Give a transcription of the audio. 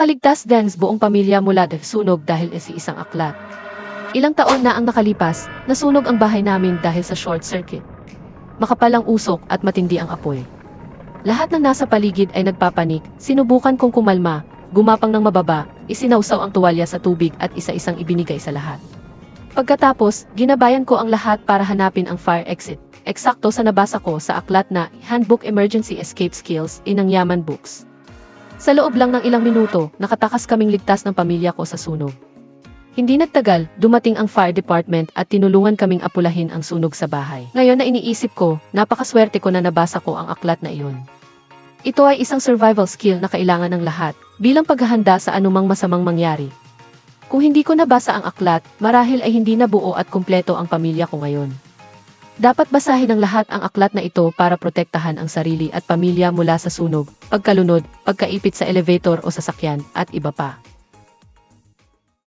Nakakaligtas din buong pamilya mula sa sunog dahil sa isang aklat. Ilang taon na ang nakalipas, nasunog ang bahay namin dahil sa short circuit. Makapal ang usok at matindi ang apoy. Lahat ng nasa paligid ay nagpapanik, sinubukan kong kumalma, gumapang ng mababa, isinausaw ang tuwalya sa tubig at isa-isang ibinigay sa lahat. Pagkatapos, ginabayan ko ang lahat para hanapin ang fire exit. Eksakto sa nabasa ko sa aklat na Handbook Emergency Escape Skills inang Yaman Books. Sa loob lang ng ilang minuto, nakatakas kaming ligtas ng pamilya ko sa sunog. Hindi nagtagal, dumating ang fire department at tinulungan kaming apulahin ang sunog sa bahay. Ngayon na iniisip ko, napakaswerte ko na nabasa ko ang aklat na iyon. Ito ay isang survival skill na kailangan ng lahat, bilang paghahanda sa anumang masamang mangyari. Kung hindi ko nabasa ang aklat, marahil ay hindi nabuo at kumpleto ang pamilya ko ngayon. Dapat basahin ng lahat ang aklat na ito para protektahan ang sarili at pamilya mula sa sunog, pagkalunod, pagkaipit sa elevator o sasakyan, at iba pa.